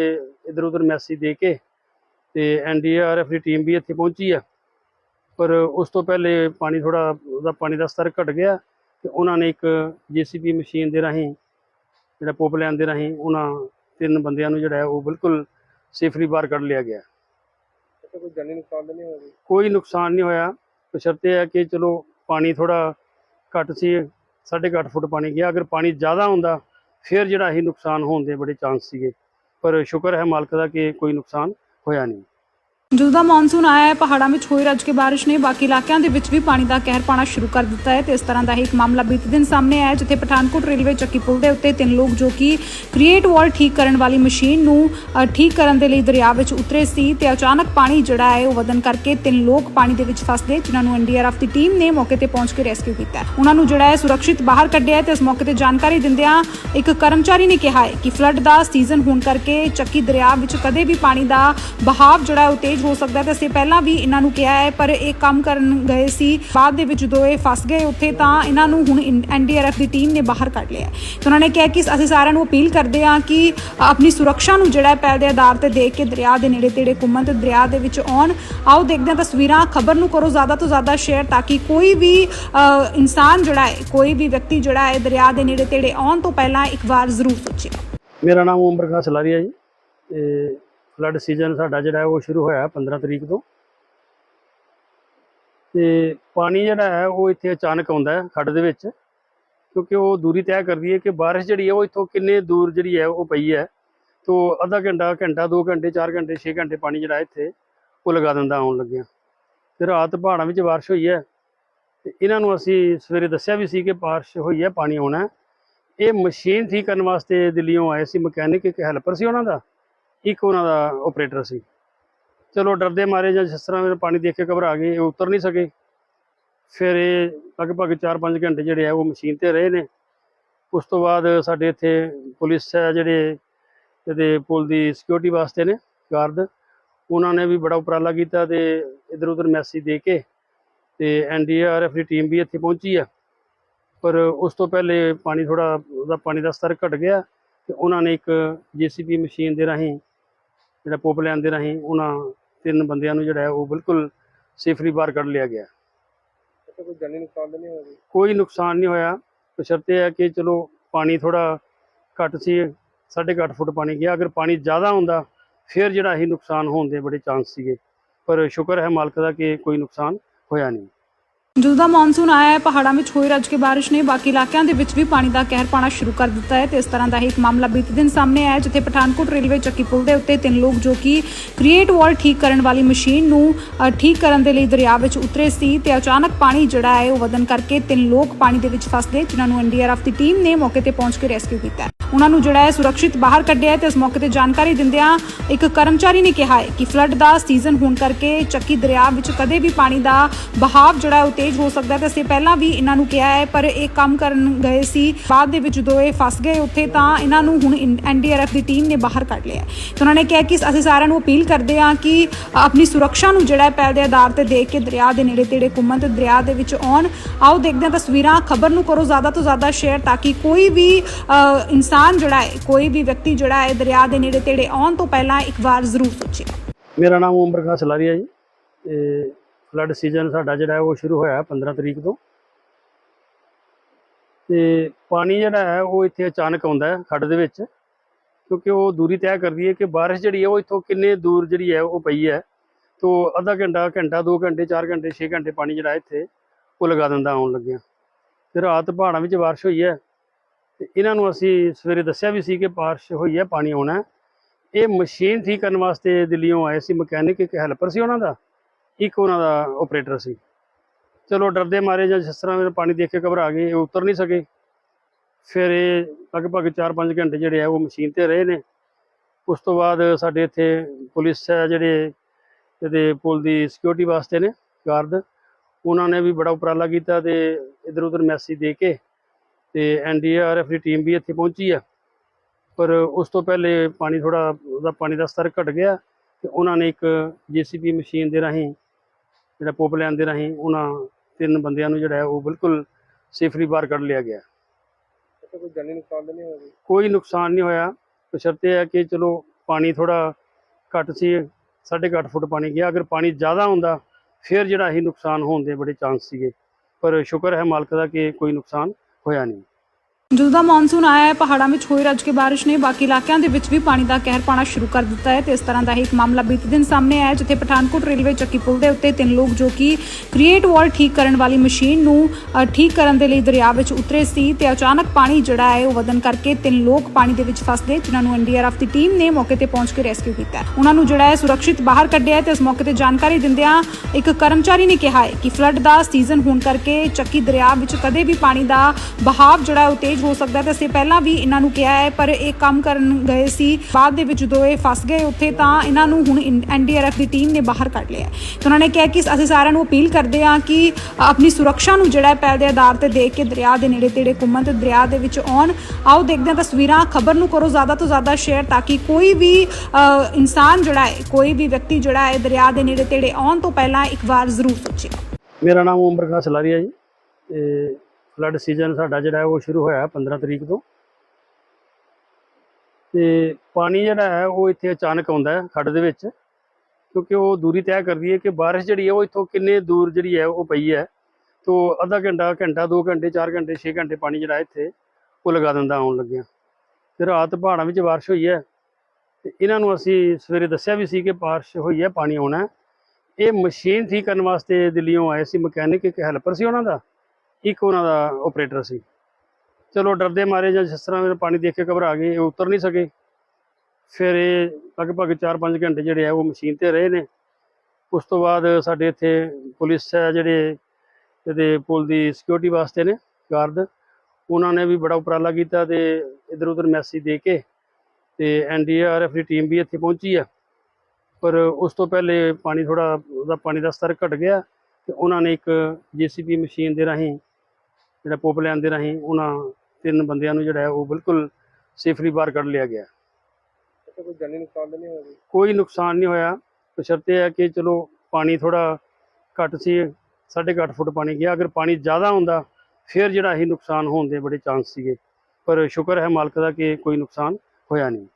ਇਧਰ ਉਧਰ ਮੈਸੇਜ ਦੇ ਕੇ ਤੇ ਐਨਡੀਆਰਐਫ ਦੀ ਟੀਮ ਵੀ ਇੱਥੇ ਪਹੁੰਚੀ ਆ। ਪਰ ਉਸ ਤੋਂ ਪਹਿਲੇ ਪਾਣੀ ਥੋੜਾ ਉਹਦਾ ਪਾਣੀ ਦਾ ਸਤਰ ਘਟ ਗਿਆ ਤੇ ਉਹਨਾਂ ਨੇ ਇੱਕ ਜੀਸੀਬੀ ਮਸ਼ੀਨ ਦੇ ਰਾਹੀਂ ਜਿਹੜਾ ਪੋਪ ਲੈਣ ਦੇ ਰਾਹੀਂ ਉਹਨਾਂ ਤਿੰਨ ਬੰਦਿਆਂ ਨੂੰ ਜਿਹੜਾ ਹੈ ਉਹ ਬਿਲਕੁਲ ਸੇਫਲੀ ਬਾਹਰ ਕੱਢ ਲਿਆ ਗਿਆ। ਕੋਈ ਜਾਨੀ ਨੁਕਸਾਨ ਨਹੀਂ ਹੋਇਆ ਕੋਈ ਨੁਕਸਾਨ ਨਹੀਂ ਹੋਇਆ। ਬਸ਼ਰਤੇ ਹੈ ਕਿ ਚਲੋ ਪਾਣੀ ਥੋੜਾ ਘੱਟ ਸੀ ਸਾਢੇ ਕੁ ਅੱਠ ਫੁੱਟ ਪਾਣੀ ਗਿਆ। ਅਗਰ ਪਾਣੀ ਜ਼ਿਆਦਾ ਹੁੰਦਾ ਫਿਰ ਜਿਹੜਾ ਇਹ ਨੁਕਸਾਨ ਹੋਣ ਦੇ ਬੜੇ ਚਾਂਸ ਸੀਗੇ। ਪਰ ਸ਼ੁਕਰ ਹੈ ਮਾਲਕ ਦਾ ਕਿ ਕੋਈ ਨੁਕਸਾਨ ਹੋਇਆ ਨਹੀਂ। ਜਦੋਂ ਦਾ ਮੌਨਸੂਨ ਆਇਆ ਹੈ, ਪਹਾੜਾਂ ਵਿੱਚ ਹੋਈ ਰੱਜ ਕੇ ਬਾਰਿਸ਼ ਨੇ, ਬਾਕੀ ਇਲਾਕਿਆਂ ਦੇ ਵਿੱਚ ਵੀ ਪਾਣੀ ਦਾ ਕਹਿਰ ਪਾਣਾ ਸ਼ੁਰੂ ਕਰ ਦਿੱਤਾ ਹੈ ਤੇ ਇਸ ਤਰ੍ਹਾਂ ਦਾ ਹੀ ਇੱਕ ਮਾਮਲਾ ਬੀਤੇ ਦਿਨ ਸਾਹਮਣੇ ਆਇਆ ਜਿੱਥੇ ਪਠਾਨਕੋਟ ਰੇਲਵੇ ਚੱਕੀ ਪੁਲ ਦੇ ਉੱਤੇ ਤਿੰਨ ਲੋਕ ਜੋ ਕਿ ਕ੍ਰੀਏਟ ਵਾਲ ਠੀਕ ਕਰਨ ਵਾਲੀ ਮਸ਼ੀਨ ਨੂੰ ਠੀਕ ਕਰਨ ਦੇ ਲਈ ਦਰਿਆ ਵਿੱਚ ਉਤਰੇ ਸੀ ਤੇ ਅਚਾਨਕ ਪਾਣੀ ਜਿਹੜਾ ਹੈ ਉਹ ਵਧਣ ਕਰਕੇ ਤਿੰਨ ਲੋਕ ਪਾਣੀ ਦੇ ਵਿੱਚ ਫਸ ਗਏ, ਜਿਨ੍ਹਾਂ ਨੂੰ ਐਨਡੀਆਰਐਫ ਦੀ ਟੀਮ ਨੇ ਮੌਕੇ ਤੇ ਪਹੁੰਚ ਕੇ ਰੈਸਕਿਊ ਕੀਤਾ ਹੈ। ਉਹਨਾਂ ਨੂੰ ਜਿਹੜਾ ਹੈ ਸੁਰੱਖਿਅਤ ਬਾਹਰ ਕੱਢਿਆ ਤੇ ਇਸ ਮੌਕੇ ਤੇ ਜਾਣਕਾਰੀ ਦਿੰਦਿਆਂ ਇੱਕ ਕਰਮਚਾਰੀ ਨੇ ਕਿਹਾ ਹੈ ਕਿ ਫਲੱਡ ਦਾ ਸੀਜ਼ਨ ਹੋਣ ਕਰਕੇ ਚੱਕੀ ਦਰਿਆ ਵਿੱਚ ਕਦੇ ਵੀ ਪਾਣੀ ਦਾ ਬਹਾਵ ਜਿਹੜਾ ਹੈ ਉਹ ਤੇਜ਼ ਹੋ ਸਕਦਾ ਤੇ ਅਸੀਂ ਪਹਿਲਾਂ ਵੀ ਇਹਨਾਂ ਨੂੰ ਕਿਹਾ ਹੈ, ਪਰ ਇਹ ਕੰਮ ਕਰਨ ਗਏ ਸੀ। ਬਾਅਦ ਦੇ ਵਿੱਚ ਜਦੋਂ ਇਹ ਫਸ ਗਏ ਉੱਥੇ ਤਾਂ ਇਹਨਾਂ ਨੂੰ ਹੁਣ ਐਨਡੀਆਰਐਫ ਦੀ ਟੀਮ ਨੇ ਬਾਹਰ ਕੱਢ ਲਿਆ ਤੇ ਉਹਨਾਂ ਨੇ ਕਿਹਾ ਕਿ ਅਸੀਂ ਸਾਰਿਆਂ ਨੂੰ ਅਪੀਲ ਕਰਦੇ ਹਾਂ ਕਿ ਆਪਣੀ ਸੁਰੱਖਿਆ ਨੂੰ ਜਿਹੜਾ ਪਹਿਲ ਦੇ ਆਧਾਰ ਤੇ ਦੇਖ ਕੇ ਦਰਿਆ ਦੇ ਨੇੜੇ ਤੇੜੇ ਘੁੰਮਣ ਤੇ ਦਰਿਆ ਦੇ ਵਿੱਚ ਆਉਣ। ਆਓ ਦੇਖਦੇ ਹਾਂ ਤਸਵੀਰਾਂ, ਖਬਰ ਨੂੰ ਕਰੋ ਜ਼ਿਆਦਾ ਤੋਂ ਜ਼ਿਆਦਾ ਸ਼ੇਅਰ ਤਾਂ ਕਿ ਕੋਈ ਵੀ ਇਨਸਾਨ ਜਿਹੜਾ ਹੈ, ਕੋਈ ਵੀ ਵਿਅਕਤੀ ਜਿਹੜਾ ਹੈ ਦਰਿਆ ਦੇ ਨੇੜੇ ਤੇੜੇ ਆਉਣ ਤੋਂ ਪਹਿਲਾਂ ਇੱਕ ਵਾਰ ਜ਼ਰੂਰ ਸੋਚੇ। ਮੇਰਾ ਨਾਮ ਓਮ ਪ੍ਰਕਾਸ਼ ਲਾਰੀਆ ਜੀ, ਤੇ ਫਲੱਡ ਸੀਜ਼ਨ ਸਾਡਾ ਜਿਹੜਾ ਉਹ ਸ਼ੁਰੂ ਹੋਇਆ 15 ਤਰੀਕ ਤੋਂ। ਤੇ ਪਾਣੀ ਜਿਹੜਾ ਹੈ ਉਹ ਇੱਥੇ ਅਚਾਨਕ ਆਉਂਦਾ ਹੈ ਖੱਡ ਦੇ ਵਿੱਚ, ਕਿਉਂਕਿ ਉਹ ਦੂਰੀ ਤੈਅ ਕਰਦੀ ਹੈ ਕਿ ਬਾਰਿਸ਼ ਜਿਹੜੀ ਹੈ ਉਹ ਇੱਥੋਂ ਕਿੰਨੇ ਦੂਰ ਜਿਹੜੀ ਹੈ ਉਹ ਪਈ ਹੈ। ਤੋਂ ਅੱਧਾ ਘੰਟਾ ਘੰਟਾ 2 ਘੰਟੇ 4 ਘੰਟੇ 6 ਘੰਟੇ ਪਾਣੀ ਜਿਹੜਾ ਇੱਥੇ ਉਹ ਲਗਾ ਦਿੰਦਾ ਆਉਣ ਲੱਗਿਆ। ਤੇ ਰਾਤ ਪਹਾੜਾਂ ਵਿੱਚ ਬਾਰਿਸ਼ ਹੋਈ ਹੈ। ਤੇ ਇਹਨਾਂ ਨੂੰ ਅਸੀਂ ਸਵੇਰੇ ਦੱਸਿਆ ਵੀ ਸੀ ਕਿ ਬਾਰਿਸ਼ ਹੋਈ ਹੈ, ਪਾਣੀ ਆਉਣਾ ਇਹ ਮਸ਼ੀਨ ਠੀਕ ਕਰਨ ਵਾਸਤੇ ਦਿੱਲੀੋਂ ਆਏ ਸੀ ਮਕੈਨਿਕ, ਇੱਕ ਹੈਲਪਰ ਸੀ ਉਹਨਾਂ ਦਾ। ਇੱਕ ਉਹਨਾਂ ਦਾ ਆਪਰੇਟਰ ਸੀ। ਚਲੋ ਡਰਦੇ ਮਾਰੇ ਜਾਂ ਜਿਸ ਤਰ੍ਹਾਂ ਮੇਰੇ ਪਾਣੀ ਦੇਖ ਕੇ ਘਬਰਾ ਗਏ, ਇਹ ਉਤਰ ਨਹੀਂ ਸਕੇ। ਫਿਰ ਇਹ ਲਗਭਗ 4-5 ਘੰਟੇ ਜਿਹੜੇ ਆ ਉਹ ਮਸ਼ੀਨ ਤੇ ਰਹੇ ਨੇ। ਉਸ ਤੋਂ ਬਾਅਦ ਸਾਡੇ ਇੱਥੇ ਪੁਲਿਸ ਹੈ ਜਿਹੜੇ ਇਹਦੇ ਪੁਲ ਦੀ ਸਿਕਿਉਰਿਟੀ ਵਾਸਤੇ ਨੇ ਗਾਰਡ ਉਹਨਾਂ ਨੇ ਵੀ ਬੜਾ ਉਪਰਾਲਾ ਕੀਤਾ ਤੇ ਇਧਰ ਉਧਰ ਮੈਸੇਜ ਦੇ ਕੇ ਤੇ ਐਨਡੀਆਰਐਫ ਦੀ ਟੀਮ ਵੀ ਇੱਥੇ ਪਹੁੰਚੀ ਆ। ਪਰ ਉਸ ਤੋਂ ਪਹਿਲੇ ਪਾਣੀ ਥੋੜਾ ਉਹਦਾ ਪਾਣੀ ਦਾ ਸਤਰ ਘਟ ਗਿਆ ਤੇ ਉਹਨਾਂ ਨੇ ਇੱਕ ਜੀਸੀਬੀ ਮਸ਼ੀਨ ਦੇ ਰਾਹੀਂ ਜਿਹੜਾ ਪੋਪ ਲੈਣ ਦੇ ਰਾਹੀਂ ਉਹਨਾਂ ਤਿੰਨ ਬੰਦਿਆਂ ਨੂੰ ਜਿਹੜਾ ਹੈ ਉਹ ਬਿਲਕੁਲ ਸੇਫਲੀ ਬਾਹਰ ਕੱਢ ਲਿਆ ਗਿਆ। ਕੋਈ ਜਾਨੀ ਨੁਕਸਾਨ ਨਹੀਂ ਹੋਇਆ ਕੋਈ ਨੁਕਸਾਨ ਨਹੀਂ ਹੋਇਆ। ਬਸ਼ਰਤੇ ਹੈ ਕਿ ਚਲੋ ਪਾਣੀ ਥੋੜਾ ਘੱਟ ਸੀ ਸਾਢੇ ਕੁ ਅੱਠ ਫੁੱਟ ਪਾਣੀ ਗਿਆ। ਅਗਰ ਪਾਣੀ ਜ਼ਿਆਦਾ ਹੁੰਦਾ ਫਿਰ ਜਿਹੜਾ ਇਹ ਨੁਕਸਾਨ ਹੋਣ ਦੇ ਬੜੇ ਚਾਂਸ ਸੀਗੇ। ਪਰ ਸ਼ੁਕਰ ਹੈ ਮਾਲਕ ਦਾ ਕਿ ਕੋਈ ਨੁਕਸਾਨ ਹੋਇਆ ਨਹੀਂ। ਜਦੋਂ ਦਾ ਮੌਨਸੂਨ ਆਇਆ ਹੈ ਪਹਾੜਾਂ ਵਿੱਚ ਹੋਈ ਰੱਜ ਕੇ ਬਾਰਿਸ਼ ਨੇ ਬਾਕੀ ਇਲਾਕਿਆਂ ਦੇ ਵਿੱਚ ਵੀ ਪਾਣੀ ਦਾ ਕਹਿਰ ਪਾਣਾ ਸ਼ੁਰੂ ਕਰ ਦਿੱਤਾ ਹੈ ਤੇ ਇਸ ਤਰ੍ਹਾਂ ਦਾ ਹੀ ਇੱਕ ਮਾਮਲਾ ਬੀਤੇ ਦਿਨ ਸਾਹਮਣੇ ਆਇਆ ਜਿੱਥੇ ਪਠਾਨਕੋਟ ਰੇਲਵੇ ਚੱਕੀ ਪੁਲ ਦੇ ਉੱਤੇ ਤਿੰਨ ਲੋਕ ਜੋ ਕਿ ਕ੍ਰੀਏਟ ਵਾਲ ਠੀਕ ਕਰਨ ਵਾਲੀ ਮਸ਼ੀਨ ਨੂੰ ਅ, ਠੀਕ ਕਰਨ ਦੇ ਲਈ ਦਰਿਆ ਵਿੱਚ ਉਤਰੇ ਸੀ ਤੇ ਅਚਾਨਕ ਪਾਣੀ ਜਿਹੜਾ ਹੈ ਉਹ ਵਧਣ ਕਰਕੇ ਤਿੰਨ ਲੋਕ ਪਾਣੀ ਦੇ ਵਿੱਚ ਫਸ ਗਏ ਜਿਨ੍ਹਾਂ ਨੂੰ ਐਨਡੀਆਰਐਫ ਦੀ ਟੀਮ ਨੇ ਮੌਕੇ ਤੇ ਪਹੁੰਚ ਕੇ ਰੈਸਕਿਊ ਕੀਤਾ ਹੈ। ਉਹਨਾਂ ਨੂੰ ਜਿਹੜਾ ਹੈ ਸੁਰੱਖਿਅਤ ਬਾਹਰ ਕੱਢਿਆ ਹੈ ਤੇ ਇਸ ਮੌਕੇ ਤੇ ਜਾਣਕਾਰੀ ਦਿੰਦਿਆਂ ਇੱਕ ਕਰਮਚਾਰੀ ਨੇ ਕਿਹਾ ਹੈ ਕਿ ਫਲੱਡ ਦਾ ਸੀਜ਼ਨ ਹੋਣ ਕਰਕੇ ਚੱਕੀ ਦਰਿਆ ਵਿੱਚ ਕਦੇ ਵੀ ਪਾਣੀ ਦਾ ਬਹਾਵ ਜਿਹੜਾ ਉਹ ਤੇਜ਼ ਹੋ ਸਕਦਾ ਹੈ। ਤੇ ਅਸੀਂ ਪਹਿਲਾਂ ਵੀ ਇਹਨਾਂ ਨੂੰ ਕਿਹਾ ਹੈ, ਪਰ ਇਹ ਕੰਮ ਕਰਨ ਗਏ ਸੀ। ਬਾਅਦ ਦੇ ਵਿੱਚ ਜਦੋਂ ਇਹ ਫਸ ਗਏ ਉੱਥੇ ਤਾਂ ਇਹਨਾਂ ਨੂੰ ਹੁਣ ਐਨਡੀਆਰਐਫ ਦੀ ਟੀਮ ਨੇ ਬਾਹਰ ਕੱਢ ਲਿਆ ਹੈ। ਤੇ ਉਹਨਾਂ ਨੇ ਕਿਹਾ ਕਿ ਅਸੀਂ ਸਾਰਿਆਂ ਨੂੰ ਅਪੀਲ ਕਰਦੇ ਹਾਂ ਕਿ ਆਪਣੀ ਸੁਰੱਖਿਆ ਨੂੰ ਜਿਹੜਾ ਪਹਿਲ ਦੇ ਆਧਾਰ ਤੇ ਦੇਖ ਕੇ ਦਰਿਆ ਦੇ ਨੇੜੇ ਤੇੜੇ ਘੁੰਮਣ ਤੇ ਦਰਿਆ ਦੇ ਵਿੱਚ ਆਉਣ। ਆਓ ਦੇਖਦੇ ਹਾਂ ਤਸਵੀਰਾਂ, ਖਬਰ ਨੂੰ ਕਰੋ ਜ਼ਿਆਦਾ ਤੋਂ ਜ਼ਿਆਦਾ ਸ਼ੇਅਰ ਤਾਂ ਕਿ ਕੋਈ ਵੀ ਇਨਸਾਨ ਇਨਸਾਨ ਜਿਹੜਾ ਹੈ, ਕੋਈ ਵੀ ਵਿਅਕਤੀ ਜਿਹੜਾ ਹੈ, ਦਰਿਆ ਦੇ ਨੇੜੇ ਤੇੜੇ ਆਉਣ ਤੋਂ ਪਹਿਲਾਂ ਇੱਕ ਵਾਰ ਜ਼ਰੂਰ ਸੋਚੇ। ਮੇਰਾ ਨਾਮ ਓਮ ਪ੍ਰਕਾਸ਼ ਲਾਰੀਆ ਜੀ। ਤੇ ਫਲੱਡ ਸੀਜ਼ਨ ਸਾਡਾ ਜਿਹੜਾ ਹੈ, ਉਹ ਸ਼ੁਰੂ ਹੋਇਆ 15 ਤਰੀਕ ਤੋਂ। ਤੇ ਪਾਣੀ ਜਿਹੜਾ ਹੈ, ਉਹ ਇੱਥੇ ਅਚਾਨਕ ਆਉਂਦਾ ਹੈ ਖੱਡ ਦੇ ਵਿੱਚ, ਕਿਉਂਕਿ ਉਹ ਦੂਰੀ ਤੈਅ ਕਰਦੀ ਹੈ ਕਿ ਬਾਰਿਸ਼ ਜਿਹੜੀ ਹੈ, ਉਹ ਇੱਥੋਂ ਕਿੰਨੇ ਦੂਰ ਜਿਹੜੀ ਹੈ, ਉਹ ਪਈ ਹੈ। ਤੋਂ ਅੱਧਾ ਘੰਟਾ ਘੰਟਾ 2 ਘੰਟੇ 4 ਘੰਟੇ 6 ਘੰਟੇ ਪਾਣੀ ਜਿਹੜਾ ਇੱਥੇ ਉਹ ਲਗਾ ਦਿੰਦਾ, ਆਉਣ ਲੱਗਿਆ। ਤੇ ਰਾਤ ਪਹਾੜਾਂ ਵਿੱਚ ਬਾਰਿਸ਼ ਹੋਈ ਹੈ ਤੇ ਇਹਨਾਂ ਨੂੰ ਅਸੀਂ ਸਵੇਰੇ ਦੱਸਿਆ ਵੀ ਸੀ ਕਿ ਬਾਰਿਸ਼ ਹੋਈ ਹੈ, ਪਾਣੀ ਆਉਣਾ ਇਹ ਮਸ਼ੀਨ ਠੀਕ ਕਰਨ ਵਾਸਤੇ ਦਿੱਲੀੋਂ ਆਏ ਸੀ ਮਕੈਨਿਕ, ਇੱਕ ਹੈਲਪਰ ਸੀ ਉਹਨਾਂ ਦਾ, ਇੱਕ ਉਹਨਾਂ ਦਾ ਆਪਰੇਟਰ ਸੀ। ਚਲੋ ਡਰਦੇ ਮਾਰੇ ਜਾਂ ਜਿਸ ਤਰ੍ਹਾਂ ਮੇਰੇ ਪਾਣੀ ਦੇਖ ਕੇ ਘਬਰਾ ਗਏ ਉਹ ਉਤਰ ਨਹੀਂ ਸਕੇ। ਫਿਰ ਇਹ ਲਗਭਗ 4-5 ਘੰਟੇ ਜਿਹੜੇ ਆ, ਉਹ ਮਸ਼ੀਨ ਤੇ ਰਹੇ ਨੇ। ਉਸ ਤੋਂ ਬਾਅਦ ਸਾਡੇ ਇੱਥੇ ਪੁਲਿਸ ਹੈ ਜਿਹੜੇ ਇਹਦੇ ਪੁਲ ਦੀ ਸਿਕਿਉਰਿਟੀ ਵਾਸਤੇ ਨੇ ਗਾਰਡ ਉਹਨਾਂ ਨੇ ਵੀ ਬੜਾ ਉਪਰਾਲਾ ਕੀਤਾ ਤੇ ਇਧਰ ਉਧਰ ਮੈਸੇਜ ਦੇ ਕੇ ਤੇ ਐਨਡੀਆਰਐਫ ਦੀ ਟੀਮ ਵੀ ਇੱਥੇ ਪਹੁੰਚੀ ਆ। ਪਰ ਉਸ ਤੋਂ ਪਹਿਲੇ ਪਾਣੀ ਥੋੜਾ ਉਹਦਾ ਪਾਣੀ ਦਾ ਸਤਰ ਘਟ ਗਿਆ ਤੇ ਉਹਨਾਂ ਨੇ ਇੱਕ ਜੀਸੀਬੀ ਮਸ਼ੀਨ ਦੇ ਰਾਹੀਂ ਜਿਹੜਾ ਪੋਪ ਲੈਣ ਦੇ ਰਾਹੀਂ ਉਹਨਾਂ ਤਿੰਨ ਬੰਦਿਆਂ ਨੂੰ ਜਿਹੜਾ ਹੈ ਉਹ ਬਿਲਕੁਲ ਸੇਫਲੀ ਬਾਹਰ ਕੱਢ ਲਿਆ ਗਿਆ। ਕੋਈ ਜਾਨੀ ਨੁਕਸਾਨ ਨਹੀਂ ਹੋਇਆ ਕੋਈ ਨੁਕਸਾਨ ਨਹੀਂ ਹੋਇਆ। ਬਸ਼ਰਤੇ ਹੈ ਕਿ ਚਲੋ ਪਾਣੀ ਥੋੜਾ ਘੱਟ ਸੀ ਸਾਢੇ ਕੁ ਅੱਠ ਫੁੱਟ ਪਾਣੀ ਗਿਆ। ਅਗਰ ਪਾਣੀ ਜ਼ਿਆਦਾ ਹੁੰਦਾ ਫਿਰ ਜਿਹੜਾ ਇਹ ਨੁਕਸਾਨ ਹੋਣ ਦੇ ਬੜੇ ਚਾਂਸ ਸੀਗੇ। ਪਰ ਸ਼ੁਕਰ ਹੈ ਮਾਲਕ ਦਾ ਕਿ ਕੋਈ ਨੁਕਸਾਨ ਹੋਇਆ ਨਹੀਂ। ਜਦੋਂ ਦਾ ਮੌਨਸੂਨ ਆਇਆ ਹੈ, ਪਹਾੜਾਂ ਵਿੱਚ ਹੋਈ ਰੱਜ ਕੇ ਬਾਰਿਸ਼ ਨੇ, ਬਾਕੀ ਇਲਾਕਿਆਂ ਦੇ ਵਿੱਚ ਵੀ ਪਾਣੀ ਦਾ ਕਹਿਰ ਪਾਣਾ ਸ਼ੁਰੂ ਕਰ ਦਿੱਤਾ ਹੈ ਤੇ ਇਸ ਤਰ੍ਹਾਂ ਦਾ ਹੀ ਇੱਕ ਮਾਮਲਾ ਬੀਤੇ ਦਿਨ ਸਾਹਮਣੇ ਆਇਆ ਜਿੱਥੇ ਪਠਾਨਕੋਟ ਰੇਲਵੇ ਚੱਕੀ ਪੁਲ ਦੇ ਉੱਤੇ ਤਿੰਨ ਲੋਕ ਜੋ ਕਿ ਕ੍ਰੀਏਟ ਵਾਲ ਠੀਕ ਕਰਨ ਵਾਲੀ ਮਸ਼ੀਨ ਨੂੰ ਠੀਕ ਕਰਨ ਦੇ ਲਈ ਦਰਿਆ ਵਿੱਚ ਉਤਰੇ ਸੀ ਤੇ ਅਚਾਨਕ ਪਾਣੀ ਜਿਹੜਾ ਹੈ ਉਹ ਵਧਣ ਕਰਕੇ ਤਿੰਨ ਲੋਕ ਪਾਣੀ ਦੇ ਵਿੱਚ ਫਸ ਗਏ, ਜਿਨ੍ਹਾਂ ਨੂੰ ਐਨਡੀਆਰਐਫ ਦੀ ਟੀਮ ਨੇ ਮੌਕੇ ਤੇ ਪਹੁੰਚ ਕੇ ਰੈਸਕਿਊ ਕੀਤਾ ਉਹਨਾਂ ਨੂੰ ਜਿਹੜਾ ਹੈ ਸੁਰੱਖਿਅਤ ਬਾਹਰ ਕੱਢਿਆ ਤੇ ਇਸ ਮੌਕੇ ਤੇ ਜਾਣਕਾਰੀ ਦਿੰਦਿਆਂ ਇੱਕ ਕਰਮਚਾਰੀ ਨੇ ਕਿਹਾ ਹੈ ਕਿ ਫਲੱਡ ਦਾ ਸੀਜ਼ਨ ਹੋਣ ਕਰਕੇ ਚੱਕੀ ਦਰਿਆ ਵਿੱਚ ਕਦੇ ਵੀ ਪਾਣੀ ਦਾ ਬਹਾਵ ਜਿਹੜਾ ਹੈ ਉਹ ਤੇਜ਼ ਹੋ ਸਕਦਾ ਤੇ ਅਸੀਂ ਪਹਿਲਾਂ ਵੀ ਇਹਨਾਂ ਨੂੰ ਕਿਹਾ ਹੈ, ਪਰ ਇਹ ਕੰਮ ਕਰਨ ਗਏ ਸੀ। ਬਾਅਦ ਦੇ ਵਿੱਚ ਜਦੋਂ ਇਹ ਫਸ ਗਏ ਉੱਥੇ ਤਾਂ ਇਹਨਾਂ ਨੂੰ ਹੁਣ ਐਨਡੀਆਰਐਫ ਦੀ ਟੀਮ ਨੇ ਬਾਹਰ ਕੱਢ ਲਿਆ ਤੇ ਉਹਨਾਂ ਨੇ ਕਿਹਾ ਕਿ ਅਸੀਂ ਸਾਰਿਆਂ ਨੂੰ ਅਪੀਲ ਕਰਦੇ ਹਾਂ ਕਿ ਆਪਣੀ ਸੁਰੱਖਿਆ ਨੂੰ ਜਿਹੜਾ ਪਹਿਲ ਦੇ ਆਧਾਰ ਤੇ ਦੇਖ ਕੇ ਦਰਿਆ ਦੇ ਨੇੜੇ ਤੇੜੇ ਘੁੰਮਣ ਤੇ ਦਰਿਆ ਦੇ ਵਿੱਚ ਆਉਣ। ਆਓ ਦੇਖਦੇ ਹਾਂ ਤਸਵੀਰਾਂ, ਖਬਰ ਨੂੰ ਕਰੋ ਜ਼ਿਆਦਾ ਤੋਂ ਜ਼ਿਆਦਾ ਸ਼ੇਅਰ ਤਾਂ ਕਿ ਕੋਈ ਵੀ ਇਨਸਾਨ ਜਿਹੜਾ ਹੈ, ਕੋਈ ਵੀ ਵਿਅਕਤੀ ਜਿਹੜਾ ਹੈ ਦਰਿਆ ਦੇ ਨੇੜੇ ਤੇੜੇ ਆਉਣ ਤੋਂ ਪਹਿਲਾਂ ਇੱਕ ਵਾਰ ਜ਼ਰੂਰ ਸੋਚੇ। ਮੇਰਾ ਨਾਮ ਓਮ ਪ੍ਰਕਾਸ਼ ਲਾਰੀਆ ਜੀ, ਤੇ ਫਲੱਡ ਸੀਜ਼ਨ ਸਾਡਾ ਜਿਹੜਾ ਉਹ ਸ਼ੁਰੂ ਹੋਇਆ 15 ਤਰੀਕ ਤੋਂ। ਤੇ ਪਾਣੀ ਜਿਹੜਾ ਹੈ ਉਹ ਇੱਥੇ ਅਚਾਨਕ ਆਉਂਦਾ ਹੈ ਖੱਡ ਦੇ ਵਿੱਚ, ਕਿਉਂਕਿ ਉਹ ਦੂਰੀ ਤੈਅ ਕਰਦੀ ਹੈ ਕਿ ਬਾਰਿਸ਼ ਜਿਹੜੀ ਹੈ ਉਹ ਇੱਥੋਂ ਕਿੰਨੇ ਦੂਰ ਜਿਹੜੀ ਹੈ ਉਹ ਪਈ ਹੈ। ਤੋਂ ਅੱਧਾ ਘੰਟਾ ਘੰਟਾ 2 ਘੰਟੇ 4 ਘੰਟੇ 6 ਘੰਟੇ ਪਾਣੀ ਜਿਹੜਾ ਇੱਥੇ ਉਹ ਲਗਾ ਦਿੰਦਾ ਆਉਣ ਲੱਗਿਆ। ਤੇ ਰਾਤ ਪਹਾੜਾਂ ਵਿੱਚ ਬਾਰਿਸ਼ ਹੋਈ ਹੈ। ਤੇ ਇਹਨਾਂ ਨੂੰ ਅਸੀਂ ਸਵੇਰੇ ਦੱਸਿਆ ਵੀ ਸੀ ਕਿ ਬਾਰਿਸ਼ ਹੋਈ ਹੈ, ਪਾਣੀ ਆਉਣਾ ਇਹ ਮਸ਼ੀਨ ਠੀਕ ਕਰਨ ਵਾਸਤੇ ਦਿੱਲੀੋਂ ਆਏ ਸੀ ਮਕੈਨਿਕ, ਇੱਕ ਹੈਲਪਰ ਸੀ ਉਹਨਾਂ ਦਾ। ਇੱਕ ਉਹਨਾਂ ਦਾ ਆਪਰੇਟਰ ਸੀ। ਚਲੋ ਡਰਦੇ ਮਾਰੇ ਜਾਂ ਜਿਸ ਤਰ੍ਹਾਂ ਪਾਣੀ ਦੇਖ ਕੇ ਘਬਰਾ ਗਏ, ਇਹ ਉਤਰ ਨਹੀਂ ਸਕੇ। ਫਿਰ ਇਹ ਲਗਭਗ 4-5 ਘੰਟੇ ਜਿਹੜੇ ਆ ਉਹ ਮਸ਼ੀਨ ਤੇ ਰਹੇ ਨੇ। ਉਸ ਤੋਂ ਬਾਅਦ ਸਾਡੇ ਇੱਥੇ ਪੁਲਿਸ ਹੈ ਜਿਹੜੇ ਇਹਦੇ ਪੁਲ ਦੀ ਸਿਕਿਉਰਿਟੀ ਵਾਸਤੇ ਨੇ ਗਾਰਡ ਉਹਨਾਂ ਨੇ ਵੀ ਬੜਾ ਉਪਰਾਲਾ ਕੀਤਾ ਤੇ ਇਧਰ ਉਧਰ ਮੈਸੇਜ ਦੇ ਕੇ ਤੇ ਐਨਡੀਆਰਐਫ ਦੀ ਟੀਮ ਵੀ ਇੱਥੇ ਪਹੁੰਚੀ ਆ। ਪਰ ਉਸ ਤੋਂ ਪਹਿਲੇ ਪਾਣੀ ਥੋੜਾ ਉਹਦਾ ਪਾਣੀ ਦਾ ਸਤਰ ਘਟ ਗਿਆ ਤੇ ਉਹਨਾਂ ਨੇ ਇੱਕ ਜੀਸੀਬੀ ਮਸ਼ੀਨ ਦੇ ਰਾਹੀਂ ਜਿਹੜਾ ਪੋਪ ਲੈਣ ਦੇ ਰਾਹੀਂ ਉਹਨਾਂ ਤਿੰਨ ਬੰਦਿਆਂ ਨੂੰ ਜਿਹੜਾ ਹੈ ਉਹ ਬਿਲਕੁਲ ਸੇਫਲੀ ਬਾਹਰ ਕੱਢ ਲਿਆ ਗਿਆ। ਕੋਈ ਜਾਨੀ ਨੁਕਸਾਨ ਨਹੀਂ ਹੋਇਆ ਕੋਈ ਨੁਕਸਾਨ ਨਹੀਂ ਹੋਇਆ। ਬਸ਼ਰਤੇ ਹੈ ਕਿ ਚਲੋ ਪਾਣੀ ਥੋੜਾ ਘੱਟ ਸੀ ਸਾਢੇ ਕੁ ਅੱਠ ਫੁੱਟ ਪਾਣੀ ਗਿਆ। ਅਗਰ ਪਾਣੀ ਜ਼ਿਆਦਾ ਹੁੰਦਾ ਫਿਰ ਜਿਹੜਾ ਇਹ ਨੁਕਸਾਨ ਹੋਣ ਦੇ ਬੜੇ ਚਾਂਸ ਸੀਗੇ। ਪਰ ਸ਼ੁਕਰ ਹੈ ਮਾਲਕ ਦਾ ਕਿ ਕੋਈ ਨੁਕਸਾਨ ਹੋਇਆ ਨਹੀਂ।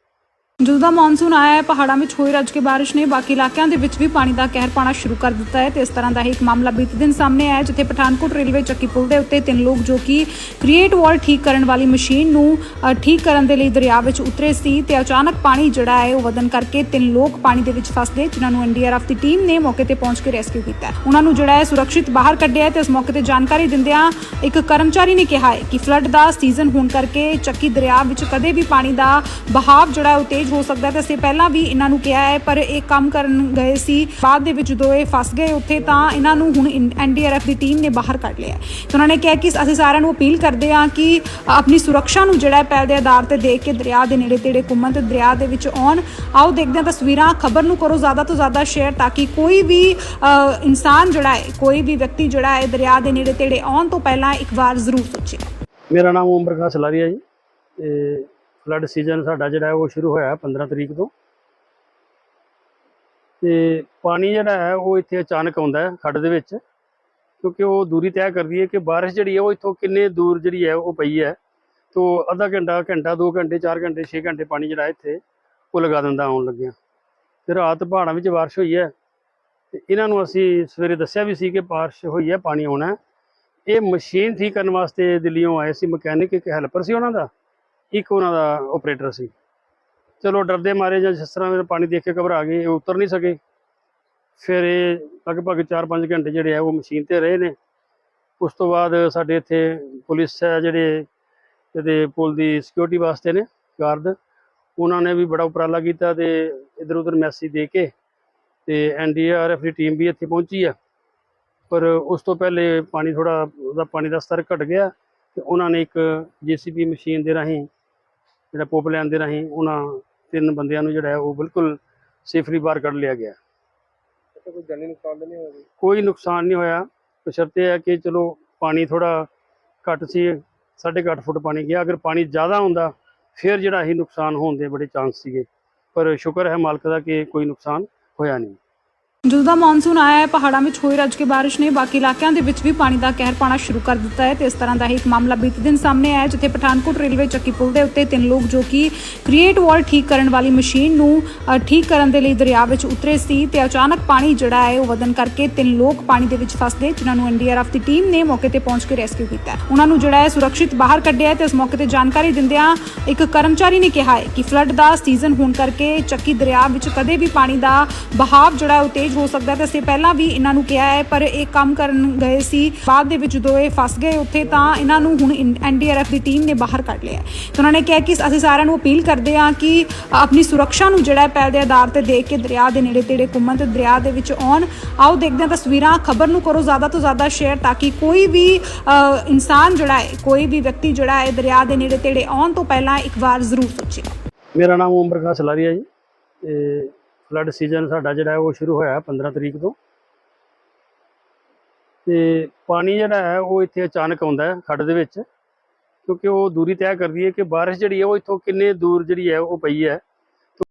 ਜਦੋਂ ਦਾ ਮੌਨਸੂਨ ਆਇਆ ਹੈ, ਪਹਾੜਾਂ ਵਿੱਚ ਹੋਈ ਰੱਜ ਕੇ ਬਾਰਿਸ਼ ਨੇ, ਬਾਕੀ ਇਲਾਕਿਆਂ ਦੇ ਵਿੱਚ ਵੀ ਪਾਣੀ ਦਾ ਕਹਿਰ ਪਾਣਾ ਸ਼ੁਰੂ ਕਰ ਦਿੱਤਾ ਹੈ ਤੇ ਇਸ ਤਰ੍ਹਾਂ ਦਾ ਹੀ ਇੱਕ ਮਾਮਲਾ ਬੀਤੇ ਦਿਨ ਸਾਹਮਣੇ ਆਇਆ ਜਿੱਥੇ ਪਠਾਨਕੋਟ ਰੇਲਵੇ ਚੱਕੀ ਪੁਲ ਦੇ ਉੱਤੇ ਤਿੰਨ ਲੋਕ ਜੋ ਕਿ ਕ੍ਰੀਏਟ ਵਾਲ ਠੀਕ ਕਰਨ ਵਾਲੀ ਮਸ਼ੀਨ ਨੂੰ ਠੀਕ ਕਰਨ ਦੇ ਲਈ ਦਰਿਆ ਵਿੱਚ ਉਤਰੇ ਸੀ ਤੇ ਅਚਾਨਕ ਪਾਣੀ ਜਿਹੜਾ ਹੈ, ਉਹ ਵਧਣ ਕਰਕੇ ਤਿੰਨ ਲੋਕ ਪਾਣੀ ਦੇ ਵਿੱਚ ਫਸ ਗਏ, ਜਿਨ੍ਹਾਂ ਨੂੰ ਐਨਡੀਆਰਐਫ ਦੀ ਟੀਮ ਨੇ ਮੌਕੇ ਤੇ ਪਹੁੰਚ ਕੇ ਰੈਸਕਿਊ ਕੀਤਾ ਉਹਨਾਂ ਨੂੰ ਜਿਹੜਾ ਹੈ, ਸੁਰੱਖਿਅਤ ਬਾਹਰ ਕੱਢਿਆ ਤੇ ਇਸ ਮੌਕੇ ਤੇ ਜਾਣਕਾਰੀ ਦਿੰਦਿਆਂ ਇੱਕ ਕਰਮਚਾਰੀ ਨੇ ਕਿਹਾ ਹੈ ਕਿ ਫਲੱਡ ਦਾ ਸੀਜ਼ਨ ਹੋਣ ਕਰਕੇ ਚੱਕੀ ਦਰਿਆ ਵਿੱਚ ਕਦੇ ਵੀ ਪਾਣੀ ਦਾ ਬਹਾਵ ਜਿਹੜਾ ਹੈ, ਉਹ ਤੇਜ਼ ਤੇਜ਼ ਹੋ ਸਕਦਾ ਤੇ ਅਸੀਂ ਪਹਿਲਾਂ ਵੀ ਇਹਨਾਂ ਨੂੰ ਕਿਹਾ ਹੈ, ਪਰ ਇਹ ਕੰਮ ਕਰਨ ਗਏ ਸੀ। ਬਾਅਦ ਦੇ ਵਿੱਚ ਜਦੋਂ ਇਹ ਫਸ ਗਏ ਉੱਥੇ, ਤਾਂ ਇਹਨਾਂ ਨੂੰ ਹੁਣ ਐਨਡੀਆਰਐਫ ਦੀ ਟੀਮ ਨੇ ਬਾਹਰ ਕੱਢ ਲਿਆ ਤੇ ਉਹਨਾਂ ਨੇ ਕਿਹਾ ਕਿ ਅਸੀਂ ਸਾਰਿਆਂ ਨੂੰ ਅਪੀਲ ਕਰਦੇ ਹਾਂ ਕਿ ਆਪਣੀ ਸੁਰੱਖਿਆ ਨੂੰ ਜਿਹੜਾ ਪਹਿਲ ਦੇ ਆਧਾਰ ਤੇ ਦੇਖ ਕੇ ਦਰਿਆ ਦੇ ਨੇੜੇ ਤੇੜੇ ਘੁੰਮਣ ਤੇ ਦਰਿਆ ਦੇ ਵਿੱਚ ਆਉਣ। ਆਓ ਦੇਖਦੇ ਹਾਂ ਤਸਵੀਰਾਂ, ਖਬਰ ਨੂੰ ਕਰੋ ਜ਼ਿਆਦਾ ਤੋਂ ਜ਼ਿਆਦਾ ਸ਼ੇਅਰ ਤਾਂ ਕਿ ਕੋਈ ਵੀ ਇਨਸਾਨ ਜਿਹੜਾ ਹੈ, ਕੋਈ ਵੀ ਵਿਅਕਤੀ ਜਿਹੜਾ ਹੈ ਦਰਿਆ ਦੇ ਨੇੜੇ ਤੇੜੇ ਆਉਣ ਤੋਂ ਪਹਿਲਾਂ ਇੱਕ ਵਾਰ ਜ਼ਰੂਰ ਸੋਚੇ। ਮੇਰਾ ਨਾਮ ਓਮ ਪ੍ਰਕਾਸ਼ ਲਾਰੀਆ ਜੀ, ਤੇ ਫਲੱਡ ਸੀਜ਼ਨ ਸਾਡਾ ਜਿਹੜਾ ਹੈ ਉਹ ਸ਼ੁਰੂ ਹੋਇਆ 15 ਤਰੀਕ ਤੋਂ। ਤੇ ਪਾਣੀ ਜਿਹੜਾ ਹੈ ਉਹ ਇੱਥੇ ਅਚਾਨਕ ਆਉਂਦਾ ਹੈ ਖੱਡ ਦੇ ਵਿੱਚ, ਕਿਉਂਕਿ ਉਹ ਦੂਰੀ ਤੈਅ ਕਰਦੀ ਹੈ ਕਿ ਬਾਰਿਸ਼ ਜਿਹੜੀ ਹੈ ਉਹ ਇੱਥੋਂ ਕਿੰਨੇ ਦੂਰ ਜਿਹੜੀ ਹੈ ਉਹ ਪਈ ਹੈ। ਤੋਂ ਅੱਧਾ ਘੰਟਾ ਘੰਟਾ 2 ਘੰਟੇ 4 ਘੰਟੇ 6 ਘੰਟੇ ਪਾਣੀ ਜਿਹੜਾ ਇੱਥੇ ਉਹ ਲਗਾ ਦਿੰਦਾ ਆਉਣ ਲੱਗਿਆ। ਤੇ ਰਾਤ ਪਹਾੜਾਂ ਵਿੱਚ ਬਾਰਿਸ਼ ਹੋਈ ਹੈ। ਤੇ ਇਹਨਾਂ ਨੂੰ ਅਸੀਂ ਸਵੇਰੇ ਦੱਸਿਆ ਵੀ ਸੀ ਕਿ ਬਾਰਿਸ਼ ਹੋਈ ਹੈ, ਪਾਣੀ ਆਉਣਾ ਇਹ ਮਸ਼ੀਨ ਠੀਕ ਕਰਨ ਵਾਸਤੇ ਦਿੱਲੀੋਂ ਆਏ ਸੀ ਮਕੈਨਿਕ, ਇੱਕ ਹੈਲਪਰ ਸੀ ਉਹਨਾਂ ਦਾ। ਇੱਕ ਉਹਨਾਂ ਦਾ ਆਪਰੇਟਰ ਸੀ। ਚਲੋ ਡਰਦੇ ਮਾਰੇ ਜਾਂ ਜਿਸ ਤਰ੍ਹਾਂ ਮੇਰੇ ਪਾਣੀ ਦੇਖ ਕੇ ਘਬਰਾ ਗਏ, ਇਹ ਉਤਰ ਨਹੀਂ ਸਕੇ। ਫਿਰ ਇਹ ਲਗਭਗ 4-5 ਘੰਟੇ ਜਿਹੜੇ ਆ, ਉਹ ਮਸ਼ੀਨ ਤੇ ਰਹੇ ਨੇ। ਉਸ ਤੋਂ ਬਾਅਦ ਸਾਡੇ ਇੱਥੇ ਪੁਲਿਸ ਹੈ ਜਿਹੜੇ ਇਹਦੇ ਪੁਲ ਦੀ ਸਿਕਿਉਰਿਟੀ ਵਾਸਤੇ ਨੇ ਗਾਰਡ ਉਹਨਾਂ ਨੇ ਵੀ ਬੜਾ ਉਪਰਾਲਾ ਕੀਤਾ ਤੇ ਇਧਰ ਉਧਰ ਮੈਸੇਜ ਦੇ ਕੇ ਤੇ ਐਨਡੀਆਰਐਫ ਦੀ ਟੀਮ ਵੀ ਇੱਥੇ ਪਹੁੰਚੀ ਆ। ਪਰ ਉਸ ਤੋਂ ਪਹਿਲੇ ਪਾਣੀ ਥੋੜਾ ਉਹਦਾ ਪਾਣੀ ਦਾ ਸਤਰ ਘਟ ਗਿਆ ਤੇ ਉਹਨਾਂ ਨੇ ਇੱਕ ਜੀਸੀਬੀ ਮਸ਼ੀਨ ਦੇ ਰਾਹੀਂ ਜਿਹੜਾ ਪੋਪ ਲੈਣ ਦੇ ਰਾਹੀਂ ਉਹਨਾਂ ਤਿੰਨ ਬੰਦਿਆਂ ਨੂੰ ਜਿਹੜਾ ਹੈ ਉਹ ਬਿਲਕੁਲ ਸੇਫਲੀ ਬਾਹਰ ਕੱਢ ਲਿਆ ਗਿਆ। ਕੋਈ ਜਾਨੀ ਨੁਕਸਾਨ ਨਹੀਂ ਹੋਇਆ ਕੋਈ ਨੁਕਸਾਨ ਨਹੀਂ ਹੋਇਆ। ਬਸ਼ਰਤੇ ਹੈ ਕਿ ਚਲੋ ਪਾਣੀ ਥੋੜਾ ਘੱਟ ਸੀ ਸਾਢੇ ਕੁ ਅੱਠ ਫੁੱਟ ਪਾਣੀ ਗਿਆ। ਅਗਰ ਪਾਣੀ ਜ਼ਿਆਦਾ ਹੁੰਦਾ ਫਿਰ ਜਿਹੜਾ ਇਹ ਨੁਕਸਾਨ ਹੋਣ ਦੇ ਬੜੇ ਚਾਂਸ ਸੀਗੇ। ਪਰ ਸ਼ੁਕਰ ਹੈ ਮਾਲਕ ਦਾ ਕਿ ਕੋਈ ਨੁਕਸਾਨ ਹੋਇਆ ਨਹੀਂ। ਜਦੋਂ ਦਾ ਮੌਨਸੂਨ ਆਇਆ ਹੈ, ਪਹਾੜਾਂ ਵਿੱਚ ਹੋਈ ਰੱਜ ਕੇ ਬਾਰਿਸ਼ ਨੇ ਬਾਕੀ ਇਲਾਕਿਆਂ ਦੇ ਵਿੱਚ ਵੀ ਪਾਣੀ ਦਾ ਕਹਿਰ ਪਾਣਾ ਸ਼ੁਰੂ ਕਰ ਦਿੱਤਾ ਹੈ ਤੇ ਇਸ ਤਰ੍ਹਾਂ ਦਾ ਹੀ ਇੱਕ ਮਾਮਲਾ ਬੀਤੇ ਦਿਨ ਸਾਹਮਣੇ ਆਇਆ ਜਿੱਥੇ ਪਠਾਨਕੋਟ ਰੇਲਵੇ ਚੱਕੀ ਪੁਲ ਦੇ ਉੱਤੇ ਤਿੰਨ ਲੋਕ ਜੋ ਕਿ ਕ੍ਰੀਏਟ ਵਾਲ ਠੀਕ ਕਰਨ ਵਾਲੀ ਮਸ਼ੀਨ ਨੂੰ ਠੀਕ ਕਰਨ ਦੇ ਲਈ ਦਰਿਆ ਵਿੱਚ ਉਤਰੇ ਸੀ ਤੇ ਅਚਾਨਕ ਪਾਣੀ ਜਿਹੜਾ ਹੈ ਉਹ ਵਧਣ ਕਰਕੇ ਤਿੰਨ ਲੋਕ ਪਾਣੀ ਦੇ ਵਿੱਚ ਫਸਦੇ ਜਿਨ੍ਹਾਂ ਨੂੰ ਐਨਡੀਆਰਐਫ ਦੀ ਟੀਮ ਨੇ ਮੌਕੇ ਤੇ ਪਹੁੰਚ ਕੇ ਰੈਸਕਿਊ ਕੀਤਾ ਉਹਨਾਂ ਨੂੰ ਜਿਹੜਾ ਹੈ ਸੁਰੱਖਿਅਤ ਬਾਹਰ ਕੱਢਿਆ ਹੈ ਤੇ ਇਸ ਮੌਕੇ ਤੇ ਜਾਣਕਾਰੀ ਦਿੰਦਿਆਂ ਇੱਕ ਕਰਮਚਾਰੀ ਨੇ ਕਿਹਾ ਹੈ ਕਿ ਫਲੱਡ ਦਾ ਸੀਜ਼ਨ ਹੋਣ ਕਰਕੇ ਚੱਕੀ ਦਰਿਆ ਵਿੱਚ ਕਦੇ ਵੀ ਪਾਣੀ ਦਾ ਬਹਾਵ ਜਿਹੜਾ ਹੈ ਉਹ ਤੇਜ਼ ਹੋ ਸਕਦਾ ਹੈ। ਅਸੀਂ ਪਹਿਲਾਂ ਵੀ ਇਹਨਾਂ ਨੂੰ ਕਿਹਾ ਹੈ, ਪਰ ਇਹ ਕੰਮ ਕਰਨ ਗਏ ਸੀ। ਬਾਅਦ ਦੇ ਵਿੱਚ ਜਦੋਂ ਇਹ ਫਸ ਗਏ ਉੱਥੇ, ਤਾਂ ਇਹਨਾਂ ਨੂੰ ਹੁਣ ਐਨਡੀਆਰਐਫ ਦੀ ਟੀਮ ਨੇ ਬਾਹਰ ਕੱਢ ਲਿਆ ਤੇ ਉਹਨਾਂ ਨੇ ਕਿਹਾ ਕਿ ਅਸੀਂ ਸਾਰਿਆਂ ਨੂੰ ਅਪੀਲ ਕਰਦੇ ਹਾਂ ਕਿ ਆਪਣੀ ਸੁਰੱਖਿਆ ਨੂੰ ਜਿਹੜਾ ਪਹਿਲ ਦੇ ਆਧਾਰ ਤੇ ਦੇਖ ਕੇ ਦਰਿਆ ਦੇ ਨੇੜੇ ਤੇੜੇ ਘੁੰਮਣ ਤੇ ਦਰਿਆ ਦੇ ਵਿੱਚ ਆਉਣ। ਆਓ ਦੇਖਦੇ ਹਾਂ ਤਸਵੀਰਾਂ, ਖਬਰ ਨੂੰ ਕਰੋ ਜ਼ਿਆਦਾ ਤੋਂ ਜ਼ਿਆਦਾ ਸ਼ੇਅਰ ਤਾਂ ਕਿ ਕੋਈ ਵੀ ਇਨਸਾਨ ਜਿਹੜਾ ਹੈ, ਕੋਈ ਵੀ ਵਿਅਕਤੀ ਜਿਹੜਾ ਹੈ, ਦਰਿਆ ਦੇ ਨੇੜੇ ਤੇੜੇ ਆਉਣ ਤੋਂ ਪਹਿਲਾਂ ਇੱਕ ਵਾਰ ਜ਼ਰੂਰ ਸੋਚੇ। ਮੇਰਾ ਨਾਮ ਓਮ ਪ੍ਰਕਾਸ਼ ਲਾਰੀਆ ਜੀ, ਤੇ ਫਲੱਡ ਸੀਜ਼ਨ ਸਾਡਾ ਜਿਹੜਾ ਉਹ ਸ਼ੁਰੂ ਹੋਇਆ 15 ਤਰੀਕ ਤੋਂ। ਤੇ ਪਾਣੀ ਜਿਹੜਾ ਹੈ ਉਹ ਇੱਥੇ ਅਚਾਨਕ ਆਉਂਦਾ ਹੈ ਖੱਡ ਦੇ ਵਿੱਚ, ਕਿਉਂਕਿ ਉਹ ਦੂਰੀ ਤੈਅ ਕਰਦੀ ਹੈ ਕਿ ਬਾਰਿਸ਼ ਜਿਹੜੀ ਹੈ ਉਹ ਇੱਥੋਂ ਕਿੰਨੇ ਦੂਰ ਜਿਹੜੀ ਹੈ ਉਹ ਪਈ ਹੈ।